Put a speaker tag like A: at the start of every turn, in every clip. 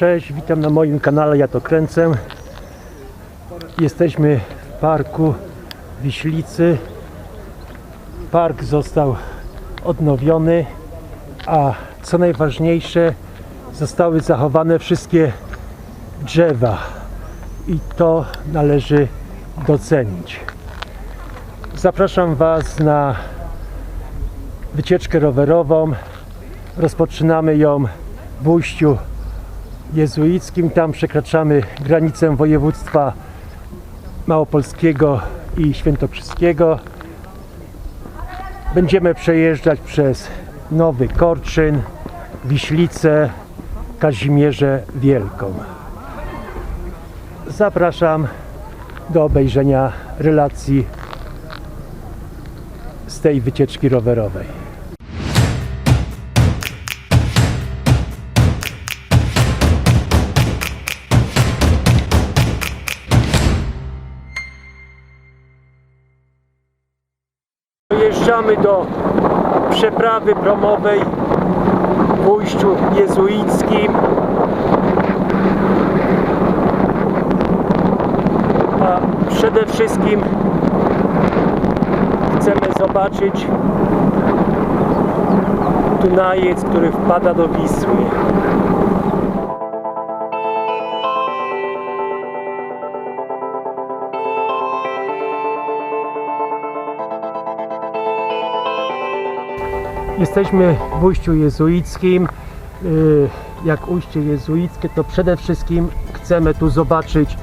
A: Cześć, witam na moim kanale, ja to kręcę. Jesteśmy w parku Wiślicy. Park został odnowiony, a co najważniejsze, zostały zachowane wszystkie drzewa i to należy docenić. Zapraszam Was na wycieczkę rowerową. Rozpoczynamy ją w ujściu jezuickim. Tam przekraczamy granicę województwa małopolskiego i świętokrzyskiego. Będziemy przejeżdżać przez Nowy Korczyn, Wiślicę, Kazimierzę Wielką. Zapraszam do obejrzenia relacji z tej wycieczki rowerowej. Do przeprawy promowej w ujściu jezuickim. A przede wszystkim chcemy zobaczyć Dunajec, który wpada do Wisły. Jesteśmy w ujściu jezuickim. Yy, Jak ujście jezuickie, to przede wszystkim chcemy tu zobaczyć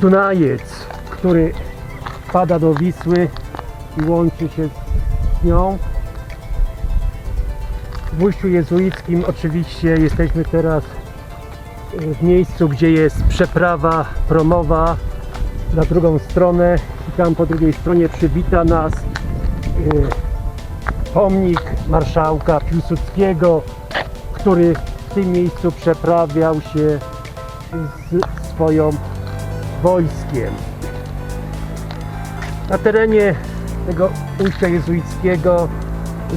A: Dunajec, który wpada do Wisły i łączy się z nią. W ujściu jezuickim oczywiście jesteśmy teraz yy, w miejscu, gdzie jest przeprawa promowa na drugą stronę i tam po drugiej stronie przywita nas yy, pomnik marszałka Piłsudskiego, który w tym miejscu przeprawiał się z swoją wojskiem. Na terenie tego ujścia jezuickiego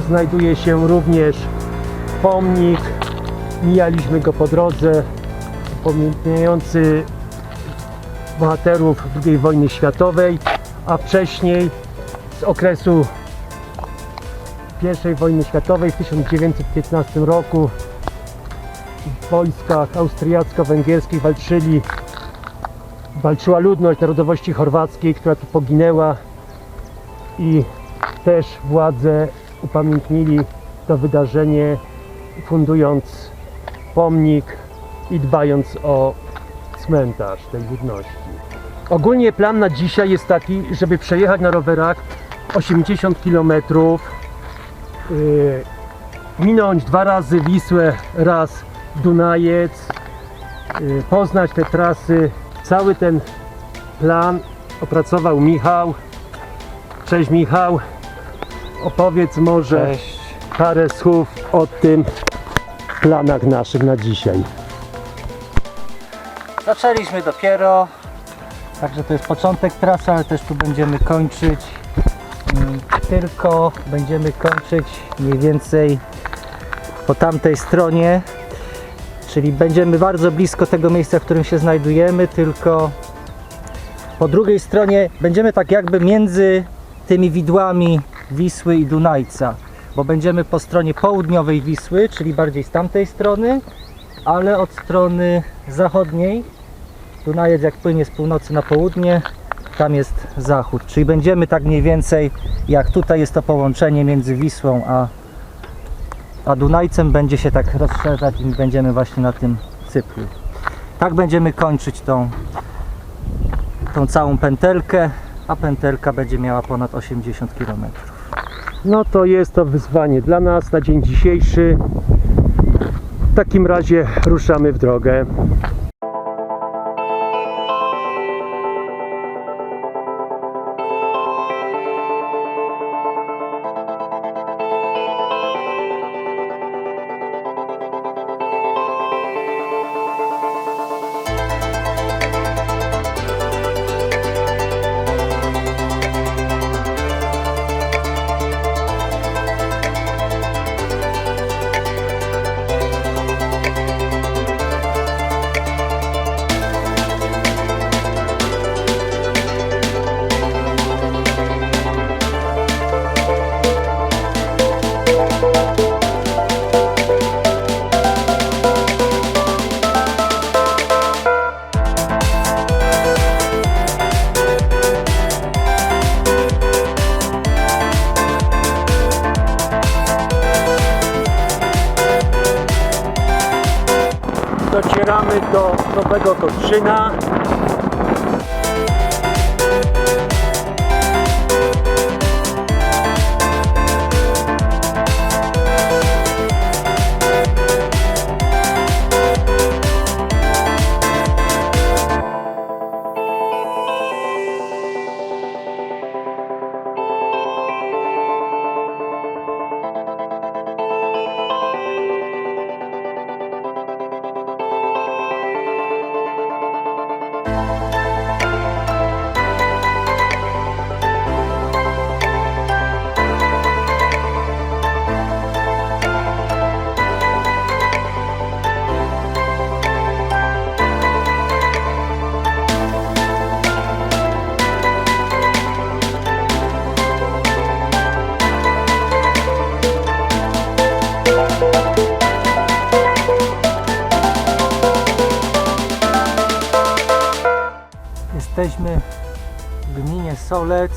A: znajduje się również pomnik. Mijaliśmy go po drodze, upamiętniający bohaterów II wojny światowej, a wcześniej z okresu I wojny światowej w 1915 roku. W wojskach austriacko-węgierskich walczyli walczyła ludność narodowości chorwackiej, która tu poginęła. I też władze upamiętnili to wydarzenie fundując pomnik i dbając o cmentarz tej ludności. Ogólnie plan na dzisiaj jest taki, żeby przejechać na rowerach 80 km Yy, minąć dwa razy Wisłę, raz Dunajec, yy, poznać te trasy. Cały ten plan opracował Michał. Cześć Michał. Opowiedz może
B: Cześć.
A: parę słów o tym planach naszych na dzisiaj.
B: Zaczęliśmy dopiero, także to jest początek trasy, ale też tu będziemy kończyć. Tylko będziemy kończyć mniej więcej po tamtej stronie, czyli będziemy bardzo blisko tego miejsca, w którym się znajdujemy, tylko po drugiej stronie będziemy tak jakby między tymi widłami Wisły i Dunajca, bo będziemy po stronie południowej Wisły, czyli bardziej z tamtej strony, ale od strony zachodniej. Dunajec jak płynie z północy na południe, tam jest zachód. Czyli będziemy tak mniej więcej, jak tutaj jest to połączenie między Wisłą a, a Dunajcem, będzie się tak rozszerzać i będziemy właśnie na tym cyplu. Tak będziemy kończyć tą, tą całą pętelkę, a pętelka będzie miała ponad 80 km.
A: No to jest to wyzwanie dla nas na dzień dzisiejszy. W takim razie ruszamy w drogę.
B: Solec,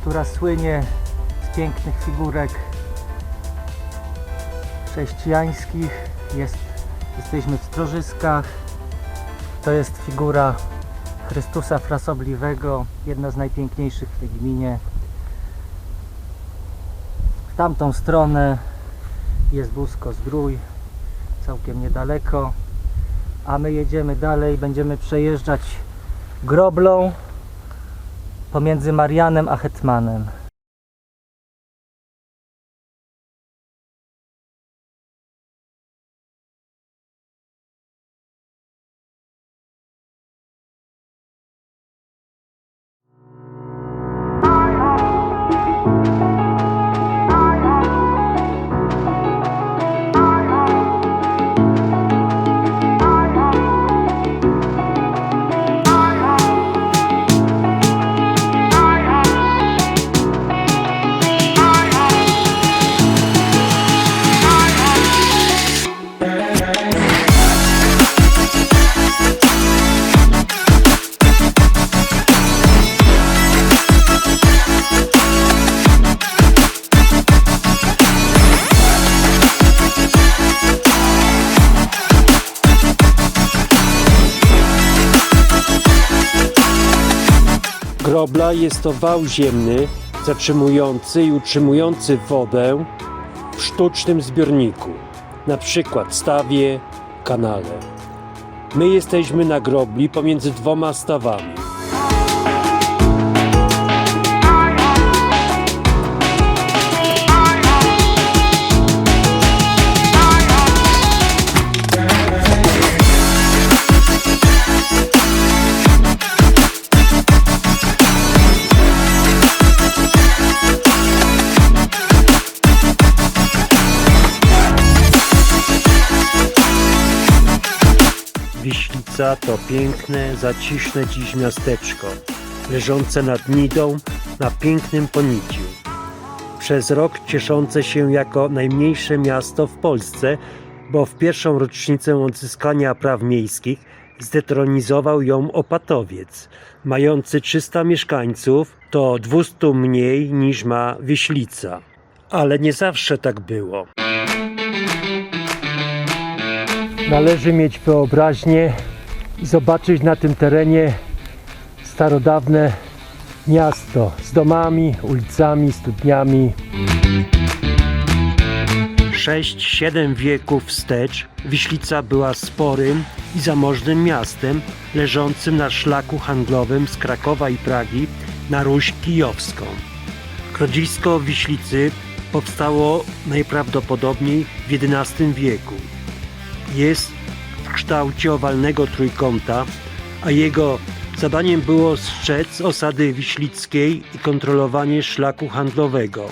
B: która słynie z pięknych figurek chrześcijańskich. Jest, jesteśmy w Strożyskach. To jest figura Chrystusa Frasobliwego, jedna z najpiękniejszych w tej gminie. W tamtą stronę jest Busko Zdrój, całkiem niedaleko. A my jedziemy dalej, będziemy przejeżdżać groblą pomiędzy Marianem a Hetmanem.
C: Jest to wał ziemny zatrzymujący i utrzymujący wodę w sztucznym zbiorniku, na przykład stawie, kanale. My jesteśmy na grobli pomiędzy dwoma stawami. To piękne, zaciszne dziś miasteczko, leżące nad Nidą na pięknym poniciu. Przez rok cieszące się jako najmniejsze miasto w Polsce, bo w pierwszą rocznicę odzyskania praw miejskich zdetronizował ją Opatowiec. Mający 300 mieszkańców, to 200 mniej niż ma Wiślica. Ale nie zawsze tak było. Należy mieć wyobraźnię zobaczyć na tym terenie starodawne miasto z domami, ulicami, studniami. 6-7 wieków wstecz Wiślica była sporym i zamożnym miastem leżącym na szlaku handlowym z Krakowa i Pragi na Ruś Kijowską. Grodzisko Wiślicy powstało najprawdopodobniej w XI wieku jest w kształcie owalnego trójkąta, a jego zadaniem było strzec osady wiślickiej i kontrolowanie szlaku handlowego.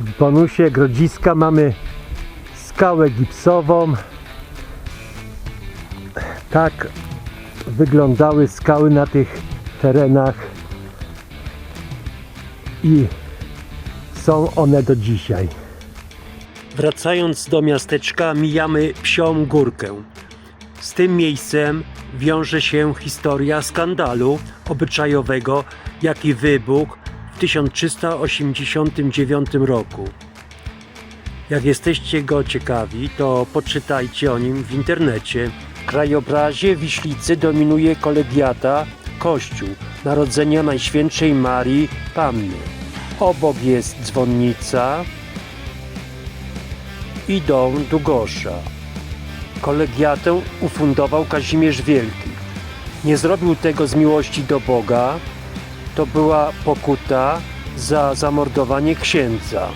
C: W bonusie Grodziska mamy skałę gipsową. Tak wyglądały skały na tych terenach i są one do dzisiaj. Wracając do miasteczka, mijamy Psią Górkę. Z tym miejscem wiąże się historia skandalu obyczajowego, jaki wybuchł w 1389 roku. Jak jesteście go ciekawi, to poczytajcie o nim w internecie. W krajobrazie Wiślicy dominuje kolegiata Kościół Narodzenia Najświętszej Marii Panny. Obok jest dzwonnica i dom Dugosza. Kolegiatę ufundował Kazimierz Wielki. Nie zrobił tego z miłości do Boga, to była pokuta za zamordowanie księdza.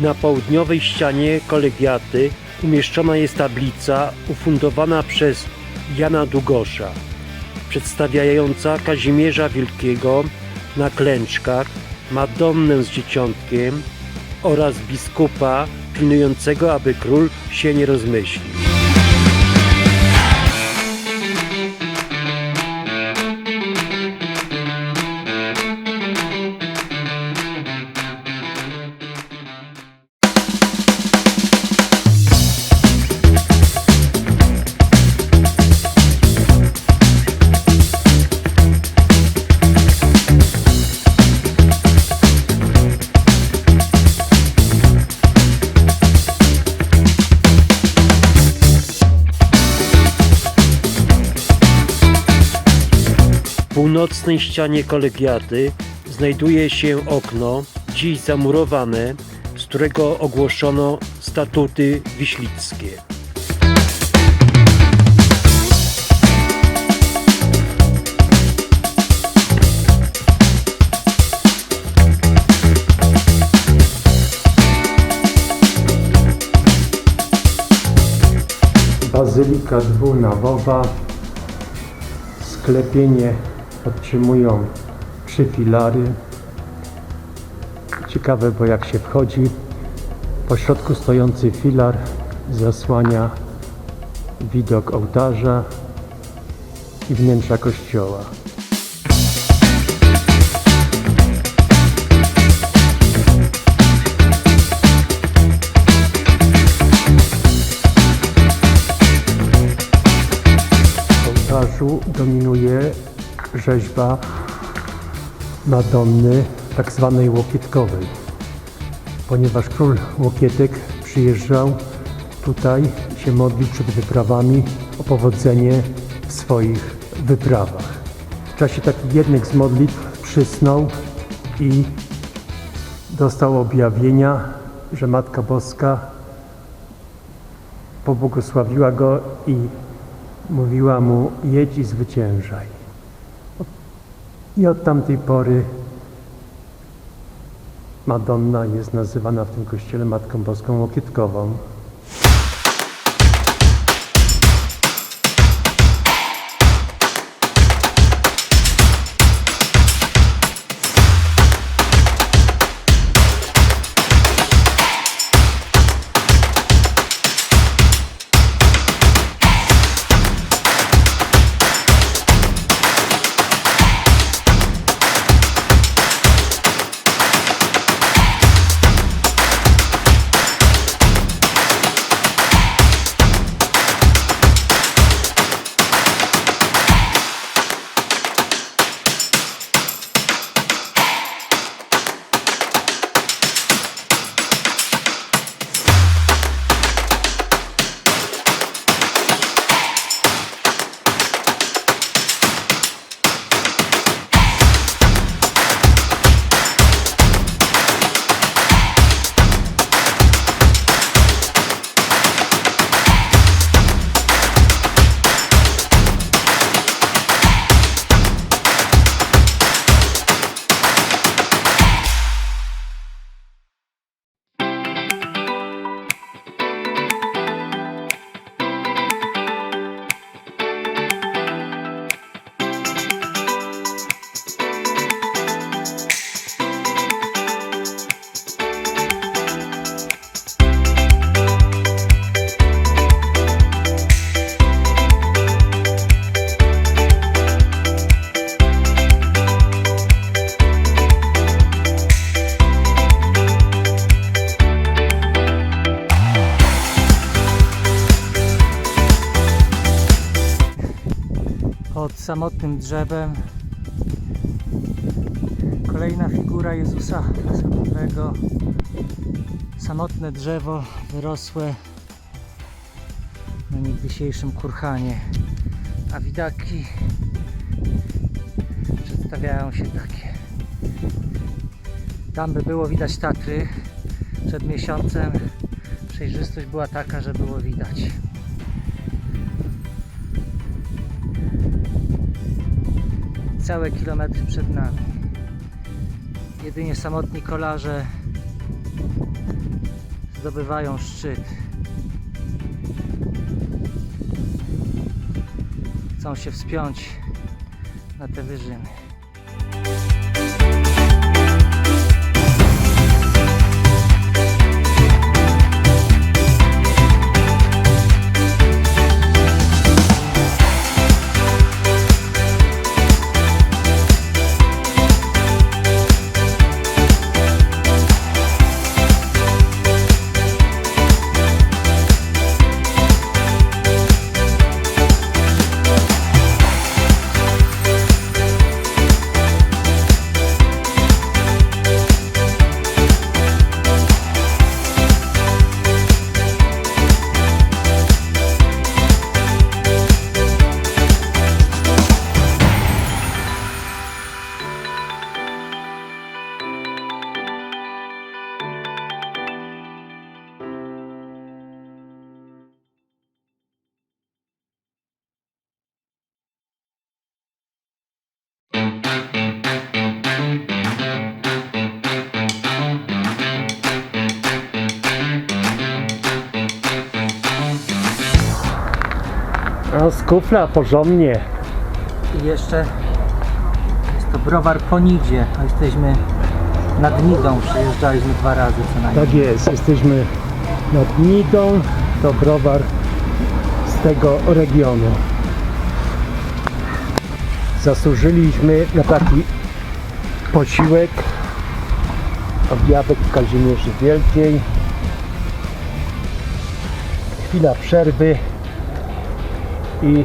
C: Na południowej ścianie kolegiaty umieszczona jest tablica ufundowana przez Jana Dugosza, przedstawiająca Kazimierza Wielkiego na klęczkach, Madonnę z dzieciątkiem oraz biskupa pilnującego, aby król się nie rozmyślił. Północnej ścianie kolegiaty znajduje się okno, dziś zamurowane, z którego ogłoszono statuty wiślickie. Bazylika dwunawowa Sklepienie otrzymują trzy filary. Ciekawe, bo jak się wchodzi, po środku stojący filar zasłania widok ołtarza i wnętrza kościoła. Ołtarzu dominuje rzeźba Madonny tak zwanej łokietkowej, ponieważ król Łokietek przyjeżdżał tutaj się modlić przed wyprawami o powodzenie w swoich wyprawach. W czasie takich jednych z modlitw przysnął i dostał objawienia, że Matka Boska pobłogosławiła go i mówiła mu jedź i zwyciężaj. I od tamtej pory Madonna jest nazywana w tym kościele Matką Boską Łokietkową.
B: Drzewem kolejna figura Jezusa samotnego samotne drzewo wyrosłe na niegdysiejszym kurhanie. A widaki przedstawiają się takie. Tam by było widać Tatry przed miesiącem. Przejrzystość była taka, że było widać. Całe kilometry przed nami. Jedynie samotni kolarze zdobywają szczyt. Chcą się wspiąć na te wyżyny.
A: Kufla porządnie.
B: I jeszcze jest to browar po Nidzie. A Jesteśmy nad Nidą, przejeżdżaliśmy dwa razy co najmniej.
A: Tak jest, jesteśmy nad Nidą, to browar z tego regionu. Zasłużyliśmy na taki posiłek obiadek w Kazimierzy Wielkiej. Chwila przerwy i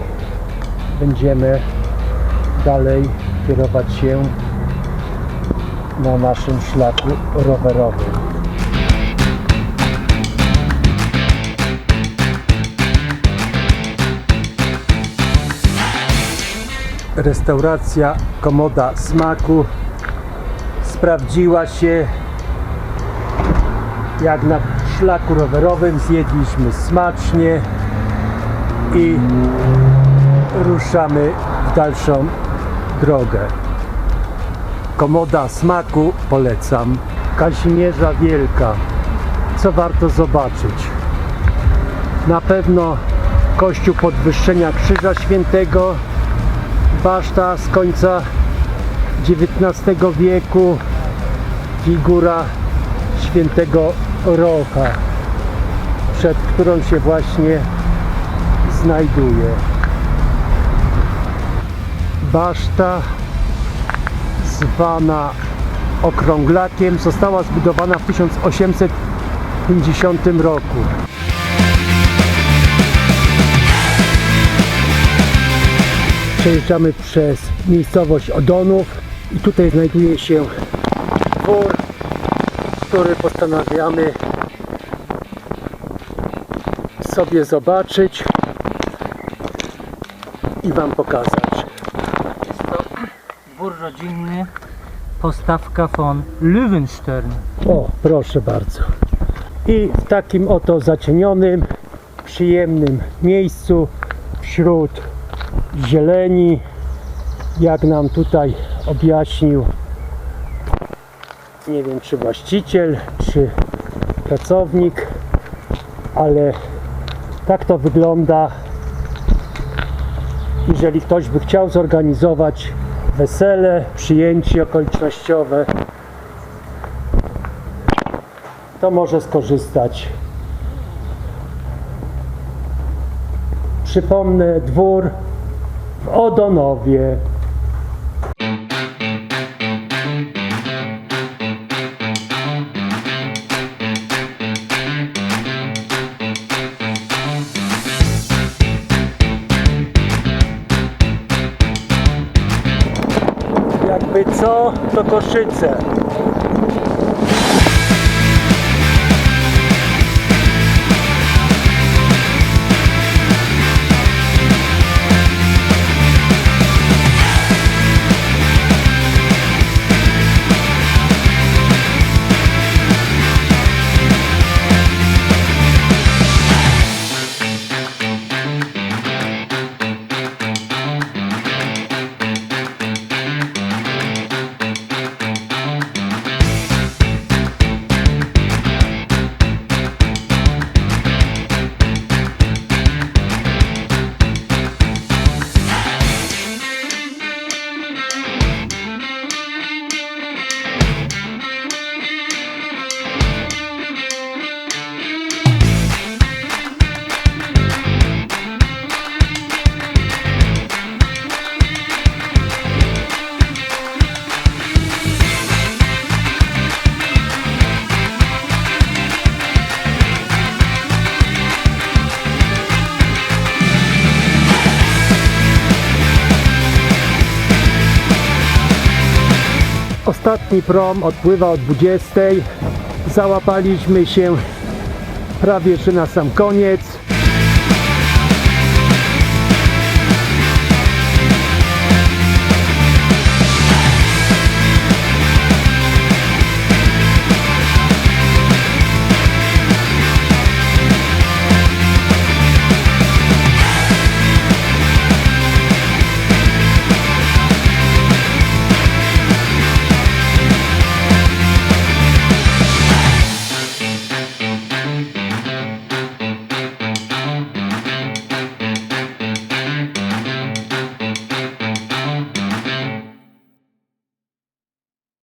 A: będziemy dalej kierować się na naszym szlaku rowerowym. Restauracja Komoda Smaku sprawdziła się jak na szlaku rowerowym zjedliśmy smacznie i ruszamy w dalszą drogę. Komoda smaku polecam. Kazimierza Wielka. Co warto zobaczyć? Na pewno kościół podwyższenia Krzyża Świętego, baszta z końca XIX wieku, figura świętego Rocha, przed którą się właśnie znajduje. Baszta zwana Okrąglakiem została zbudowana w 1850 roku. Przejeżdżamy przez miejscowość Odonów i tutaj znajduje się dwór, który postanawiamy sobie zobaczyć i Wam pokazać.
B: Jest to dwór rodzinny, postawka von Löwenstern.
A: O, proszę bardzo. I w takim oto zacienionym, przyjemnym miejscu wśród zieleni, jak nam tutaj objaśnił, nie wiem czy właściciel, czy pracownik, ale tak to wygląda. Jeżeli ktoś by chciał zorganizować wesele, przyjęcie okolicznościowe, to może skorzystać. Przypomnę, dwór w Odonowie. Jakby co, to Koszyce. Ostatni prom odpływa o 20. Załapaliśmy się prawie że na sam koniec.